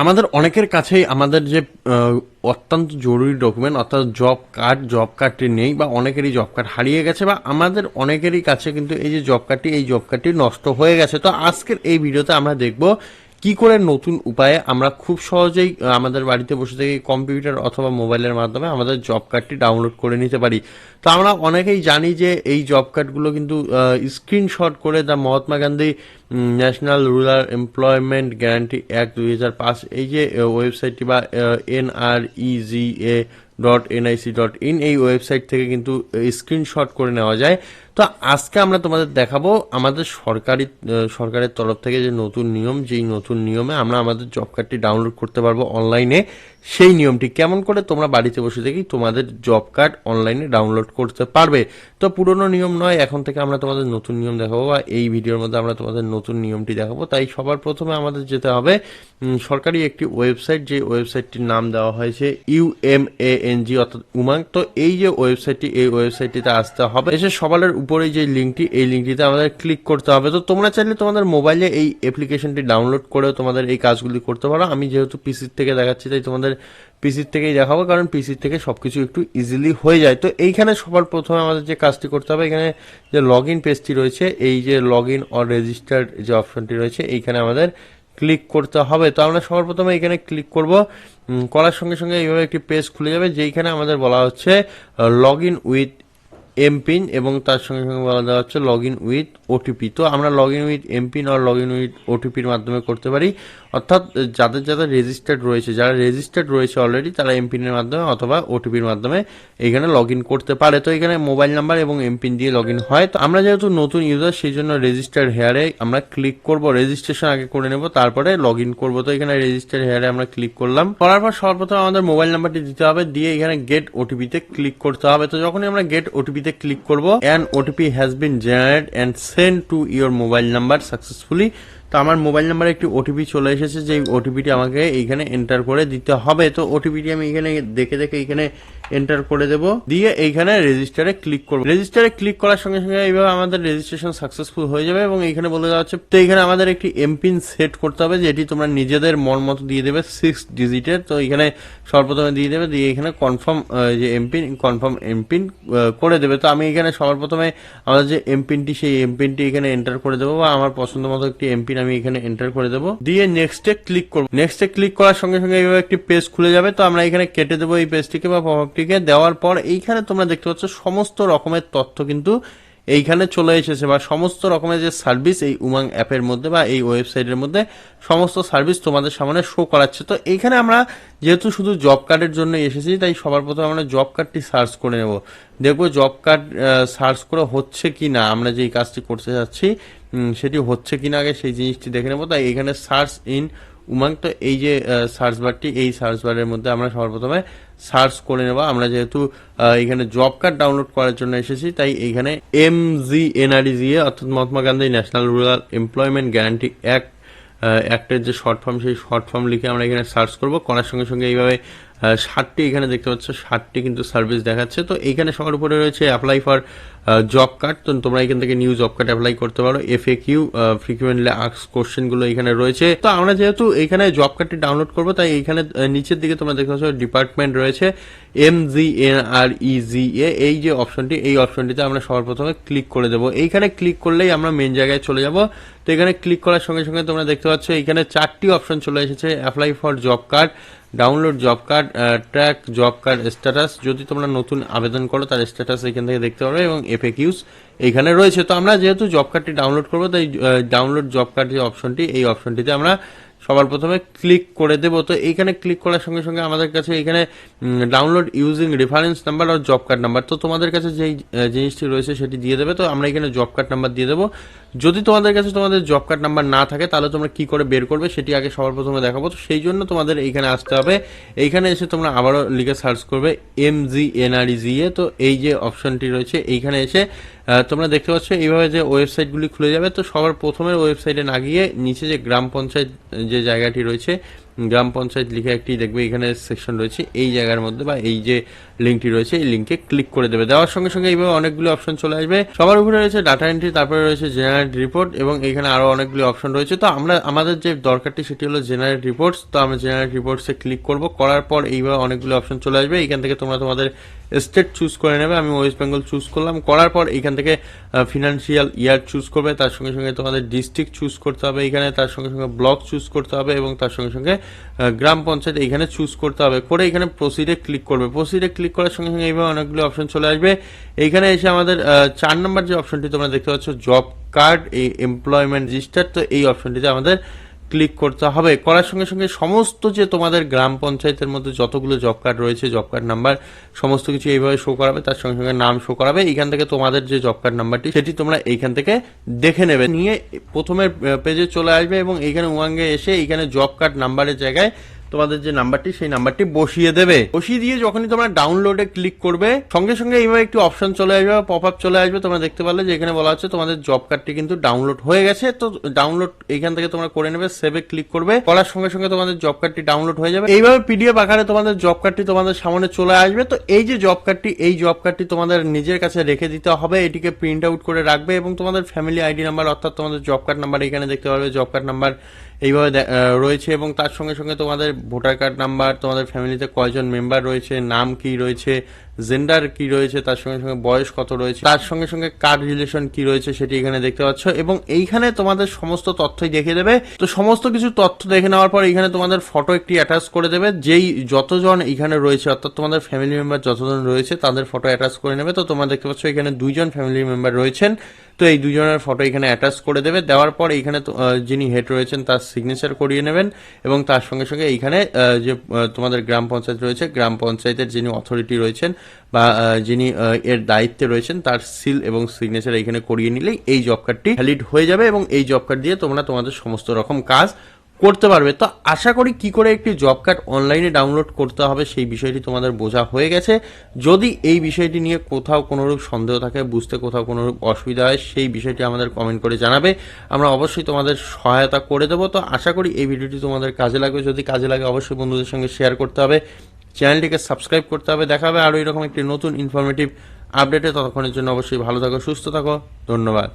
আমাদের অনেকের কাছেই আমাদের যে অত্যন্ত জরুরি ডকুমেন্ট অর্থাৎ জব কার্ড জব কার্ডটি নেই বা অনেকেরই জব কার্ড হারিয়ে গেছে বা আমাদের অনেকেরই কাছে কিন্তু এই যে জব কার্ডটি এই জব কার্ডটি নষ্ট হয়ে গেছে। তো আজকের এই ভিডিওতে আমরা দেখব কি করে নতুন উপায়ে আমরা খুব সহজেই আমাদের বাড়িতে বসে থেকে কম্পিউটার অথবা মোবাইলের মাধ্যমে আমাদের জব কার্ডটি ডাউনলোড করে নিতে পারি। তো আমরা অনেকেই জানি যে এই জব কার্ডগুলো কিন্তু স্ক্রিনশট করে the Mahatma Gandhi National Rural Employment Guarantee Act দুই হাজার পাঁচ, এই যে ওয়েবসাইটটি বা NREGA dot NIC dot in, এই ওয়েবসাইট থেকে কিন্তু স্ক্রিনশট করে নেওয়া যায়। তো আজকে আমরা তোমাদের দেখাবো আমাদের সরকারি সরকারের তরফ থেকে যে নতুন নিয়ম, যেই নতুন নিয়মে আমরা আমাদের জব কার্ডটি ডাউনলোড করতে পারব অনলাইনে সেই নিয়মটি কেমন করে তোমরা বাড়িতে বসে থেকেই তোমাদের জব কার্ড অনলাইনে ডাউনলোড করতে পারবে। তো পুরনো নিয়ম নয়, এখন থেকে আমরা তোমাদের নতুন নিয়ম দেখাবো বা এই ভিডিওর মধ্যে আমরা তোমাদের নতুন নিয়মটি দেখাবো। তাই সবার প্রথমে আমাদের যেতে হবে সরকারি একটি ওয়েবসাইট যে ওয়েবসাইটটির নাম দেওয়া হয়েছে ইউ এম এ ইউএমএএনজি অর্থাৎ উমাং তো এই যে ওয়েবসাইটটি এই ওয়েবসাইটটিতে আসতে হবে। এসে সবার উপরে যে লিঙ্কটি, এই লিঙ্কটিতে আমাদের ক্লিক করতে হবে। তো তোমরা চাইলে তোমাদের মোবাইলে এই অ্যাপ্লিকেশনটি ডাউনলোড করেও তোমাদের এই কাজগুলি করতে পারো। আমি যেহেতু পিসির থেকে দেখাচ্ছি, তাই তোমাদের পিসির থেকেই দেখাবো, কারণ পিসির থেকে সবকিছু একটু ইজিলি হয়ে যায়। তো এইখানে সবার প্রথমে আমাদের যে কাজটি করতে হবে, এখানে যে লগ ইন পেজটি রয়েছে, এই যে লগ ইন অর রেজিস্টার্ড যে অপশনটি রয়েছে, এইখানে আমাদের ক্লিক করতে হবে। তো আমরা সবার প্রথমে এখানে ক্লিক করব। করার সঙ্গে সঙ্গে এইভাবে একটি পেজ খুলে যাবে, যেইখানে আমাদের বলা হচ্ছে লগ ইন উইথ এমপিন এবং তার সঙ্গে সঙ্গে বলা দেওয়া হচ্ছে লগ ইন উইথ ওটিপি তো আমরা লগ ইন উইথ এমপিন আর লগ ইন উইথ ওটিপির মাধ্যমে করতে পারি। অর্থাৎ যাদের যাদের রেজিস্টার্ড রয়েছে, যারা রেজিস্টার্ড রয়েছে অলরেডি তারা এমপিনের মাধ্যমে অথবা ওটিপির মাধ্যমে এখানে লগ ইন করতে পারে। তো এখানে মোবাইল নাম্বার এবং এমপিন দিয়ে লগ ইন হয়। তো আমরা যেহেতু নতুন ইউজার সেই জন্য রেজিস্টার্ড হেয়ারে আমরা ক্লিক করব। রেজিস্ট্রেশন আগে করে নেব, তারপরে লগ ইন করব। তো এখানে রেজিস্টার্ড হেয়ারে আমরা ক্লিক করলাম। করার পর সর্বপ্রথম আমাদের মোবাইল নাম্বারটি দিতে হবে। দিয়ে এখানে গেট ওটিপিতে ক্লিক করতে হবে। তো যখনই আমরা গেট ওটিপিতে ক্লিক করব an OTP has been generate and send to your mobile number successfully তো আমার মোবাইল নাম্বারে একটি ওটিপি চলে এসেছে যে ওটিপিটি আমাকে এইখানে এন্টার করে দিতে হবে। তো ওটিপিটি আমি এখানে দেখে দেখে এখানে এন্টার করে দেব। দিয়ে এইখানে রেজিস্টারে ক্লিক করব। রেজিস্টারে ক্লিক করার সঙ্গে সঙ্গে এইভাবে আমাদের রেজিস্ট্রেশন সাকসেসফুল হয়ে যাবে এবং এইখানে বলে দেওয়া হচ্ছে, তো এখানে আমাদের একটি এমপিন সেট করতে হবে, যেটি তোমরা নিজেদের মন মতো দিয়ে দেবে সিক্স ডিজিটের তো এখানে সর্বপ্রথমে দিয়ে দেবে, দিয়ে এখানে কনফার্ম যে এমপিন কনফার্ম এমপিন করে দেবে। তো আমি এখানে সবার প্রথমে আমাদের যে এমপিনটি সেই এমপিনটি এখানে এন্টার করে দেবো বা আমার পছন্দ মতো একটি এমপিন আমি এখানে এন্টার করে দেবো। দিয়ে নেক্সটে ক্লিক করব। নেক্সটে ক্লিক করার সঙ্গে সঙ্গে এইভাবে একটি পেজ খুলে যাবে। তো আমরা এখানে কেটে দেবো এই পেজটিকে বা পপআপটিকে দেওয়ার পর এইখানে তোমরা দেখতে পাচ্ছ সমস্ত রকমের তথ্য কিন্তু এইখানে চলে এসেছে বা সমস্ত রকমের যে সার্ভিস এই উমাং অ্যাপের মধ্যে বা এই ওয়েবসাইটের মধ্যে সমস্ত সার্ভিস তোমাদের সামনে শো করাচ্ছে। তো এইখানে আমরা যেহেতু শুধু জব কার্ডের জন্য এসেছি, তাই সবার প্রথমে আমরা জব কার্ডটি সার্চ করে নেব। দেখব জব কার্ড সার্চ করে হচ্ছে কি না আমরা যেই কাজটি করতে যাচ্ছি সেটি হচ্ছে কি না আগে সেই জিনিসটি দেখে নেব। তাই এখানে সার্চ ইন উমাং, তো এই যে সার্চ বারটি, এই সার্চ বারের মধ্যে আমরা সর্বপ্রথমে সার্চ করে নেব। আমরা যেহেতু এখানে জব কার্ড ডাউনলোড করার জন্য এসেছি, তাই এইখানে এম জি এনআরইজিএ অর্থাৎ Mahatma Gandhi National Rural Employment Guarantee Act অ্যাক্টের যে শর্ট ফর্ম, সেই শর্ট ফর্ম লিখে আমরা এখানে সার্চ করব। করার সঙ্গে সঙ্গে এইভাবে ষাটটি এখানে দেখতে পাচ্ছ ষাটটি কিন্তু সার্ভিস দেখাচ্ছে। তো এইখানে সবার উপরে রয়েছে অ্যাপ্লাই ফর জব কার্ড তো তোমরা এখান থেকে নিউ জব কার্ড অ্যাপ্লাই করতে পারো। এফ এ কিউ ফ্রিকুয়েন্টলি আক্স কোশ্চেনগুলো এখানে রয়েছে। তো আমরা যেহেতু এখানে জব কার্ডটি ডাউনলোড করব, তাই এখানে নিচের দিকে তোমরা দেখতে পাচ্ছ ডিপার্টমেন্ট রয়েছে। এম জি এন আর ই জি এ এই যে অপশনটি এই অপশনটিতে আমরা সবার প্রথমে ক্লিক করে দেবো। এইখানে ক্লিক করলেই আমরা মেন জায়গায় চলে যাব। তো এখানে ক্লিক করার সঙ্গে সঙ্গে তোমরা দেখতে পাচ্ছ এখানে চারটি অপশন চলে এসেছে apply for job card download job card track job card status যদি তোমরা নতুন আবেদন করো, তার স্ট্যাটাস এখান থেকে দেখতে পারবে এবং এফএকিউস এখানে রয়েছে। তো আমরা যেহেতু জব কার্ডটি ডাউনলোড করব, তাই ডাউনলোড জব কার্ড যে অপশনটি এই অপশনটিতে আমরা সবার প্রথমে ক্লিক করে দেব। তো এইখানে ক্লিক করার সঙ্গে সঙ্গে আমাদের কাছে এখানে ডাউনলোড ইউজিং রেফারেন্স নাম্বার আর জব কার্ড নাম্বার তো তোমাদের কাছে যেই জিনিসটি রয়েছে সেটি দিয়ে দেবে। তো আমরা এখানে জব কার্ড নাম্বার দিয়ে দেবো। যদি তোমাদের কাছে তোমাদের জব কার্ড নাম্বার না থাকে, তাহলে তোমরা কি করে বের করবে সেটি আগে সবার প্রথমে দেখাবো। তো সেই জন্য তোমাদের এইখানে আসতে হবে। এইখানে এসে তোমরা আবারও লিখে সার্চ করবে এম জি এনআরইজিএ তো এই যে অপশনটি রয়েছে, এইখানে এসে তোমরা দেখতে পাচ্ছ, এইভাবে যে ওয়েবসাইটগুলি খুলে যাবে, তো সবার প্রথমের ওয়েবসাইটে না গিয়ে নিচে যে গ্রাম পঞ্চায়েত, যে জায়গাটি রয়েছে, গ্রাম পঞ্চায়েত লিখে একটি দেখবে, এখানে সেকশন রয়েছে, এই জায়গার মধ্যে বা এই যে লিঙ্কটি রয়েছে, এই লিঙ্কে ক্লিক করে দেবে। দেওয়ার সঙ্গে সঙ্গে এইভাবে অনেকগুলো অপশন চলে আসবে। সবার উপরে রয়েছে ডাটা এন্ট্রি তারপরে রয়েছে জেনারেট রিপোর্ট এবং এখানে আরও অনেকগুলো অপশন রয়েছে। তো আমরা, আমাদের যে দরকারটি সেটি হলো জেনারেট রিপোর্টস তো আমরা জেনারেট রিপোর্টসে ক্লিক করব। করার পর এইভাবে অনেকগুলো অপশন চলে আসবে। এখান থেকে তোমরা তোমাদের স্টেট চুজ করে নেবে। আমি ওয়েস্ট বেঙ্গল চুজ করলাম। করার পর এখান থেকে ফিনান্সিয়াল ইয়ার চুজ করবে। তার সঙ্গে সঙ্গে তোমাদের ডিস্ট্রিক্ট চুজ করতে হবে এখানে। তার সঙ্গে সঙ্গে ব্লক চুজ করতে হবে এবং তার সঙ্গে সঙ্গে গ্রাম পঞ্চায়েত এইখানে চুজ করতে হবে। করে এখানে প্রসিডে ক্লিক করবে। প্রসিডে ক্লিক করার সঙ্গে সঙ্গে এইভাবে অনেকগুলো অপশন চলে আসবে। এইখানে এসে আমাদের চার নম্বর যে অপশনটি তোমরা দেখতে পাচ্ছ জব কার্ড এই এমপ্লয়মেন্ট রেজিস্টার তো এই অপশনটিতে আমাদের ক্লিক করতে হবে। করার সঙ্গে সঙ্গে সমস্ত যে তোমাদের গ্রাম পঞ্চায়েতের মধ্যে যতগুলো জব কার্ড রয়েছে জব কার্ড নাম্বার সমস্ত কিছু এইভাবে শো করাবে, তার সঙ্গে সঙ্গে নাম শো করাবে। এইখান থেকে তোমাদের যে জব কার্ড নাম্বারটি সেটি তোমরা এইখান থেকে দেখে নেবে। নিয়ে প্রথমের পেজে চলে আসবে এবং এইখানে ওয়াঙ্গে এসে এইখানে জব কার্ড নাম্বারের জায়গায় তোমাদের যে নাম্বারটি, সেই নাম্বারটি বসিয়ে দেবে। বসিয়ে দিয়ে যখনই তোমরা ডাউনলোডে ক্লিক করবে, সঙ্গে সঙ্গে এইভাবে একটি অপশন চলে আসবে পপ আপ চলে আসবে। তোমরা দেখতে পারলে যে এখানে বলা হচ্ছে তোমাদের জব কার্ডটি কিন্তু ডাউনলোড হয়ে গেছে। তো ডাউনলোড এইখান থেকে তোমরা করে নেবে সেভে ক্লিক করবে। করার সঙ্গে সঙ্গে তোমাদের জব কার্ডটি ডাউনলোড হয়ে যাবে। এইভাবে পিডিএফ আকারে তোমাদের জব কার্ডটি তোমাদের সামনে চলে আসবে। তো এই যে জব কার্ডটি এই জব কার্ডটি তোমাদের নিজের কাছে রেখে দিতে হবে। এটিকে প্রিন্ট আউট করে রাখবে এবং তোমাদের ফ্যামিলি আইডি নাম্বার অর্থাৎ তোমাদের জব কার্ড নাম্বার এখানে দেখতে পারবে। জব কার্ড নাম্বার এইভাবে রয়েছে এবং তার সঙ্গে সঙ্গে তোমাদের ভোটার কার্ড নাম্বার, তোমাদের ফ্যামিলিতে কয়জন মেম্বার রয়েছে, নাম কি রয়েছে, জেন্ডার কি রয়েছে, তার সঙ্গে সঙ্গে বয়স কত রয়েছে, তার সঙ্গে সঙ্গে কার্ড রিলেশন কি রয়েছে সেটি এখানে দেখতে পাচ্ছ এবং এইখানে তোমাদের সমস্ত তথ্যই দেখে দেবে। তো সমস্ত কিছু তথ্য দেখে নেওয়ার পর এখানে তোমাদের ফটো একটি অ্যাটাচ করে দেবে, যেই যতজন এখানে রয়েছে, অর্থাৎ তোমাদের ফ্যামিলি মেম্বার যতজন রয়েছে, তাদের ফটো অ্যাটাচ করে নেবে। তো তোমরা দেখতে পাচ্ছ এখানে দুইজন ফ্যামিলি মেম্বার রয়েছেন। তো এই দুজনের ফটো এখানে অ্যাটাচ করে দেবে। দেওয়ার পর এইখানে যিনি হেড রয়েছেন তার সিগনেচার করিয়ে নেবেন এবং তার সঙ্গে সঙ্গে এইখানে যে তোমাদের গ্রাম পঞ্চায়েত রয়েছে, গ্রাম পঞ্চায়েতের যিনি অথরিটি রয়েছেন বা যিনি এর দায়িত্বে রয়েছেন তার সিল এবং সিগনেচার এখানে করিয়ে নিলেই এই জব কার্ডটি ভ্যালিড হয়ে যাবে এবং এই জব কার্ড দিয়ে তোমরা তোমাদের সমস্ত রকম কাজ করতে পারবে। তো আশা করি কি করে একটি জব কার্ড অনলাইনে ডাউনলোড করতে হবে সেই বিষয়টি তোমাদের বোঝা হয়ে গেছে। যদি এই বিষয়টি নিয়ে কোথাও কোনোরূপ সন্দেহ থাকে, বুঝতে কোথাও কোনোরূপ অসুবিধা হয়, সেই বিষয়টি আমাদের কমেন্ট করে জানাবে। আমরা অবশ্যই তোমাদের সহায়তা করে দেবো। তো আশা করি এই ভিডিওটি তোমাদের কাজে লাগবে। যদি কাজে লাগে, অবশ্যই বন্ধুদের সঙ্গে শেয়ার করতে হবে। চ্যানেলটিকে সাবস্ক্রাইব করতে হবে। দেখা হবে আরও এরকম একটি নতুন ইনফরমেটিভ আপডেটে ততক্ষণের জন্য অবশ্যই ভালো থাকো, সুস্থ থাকো। ধন্যবাদ।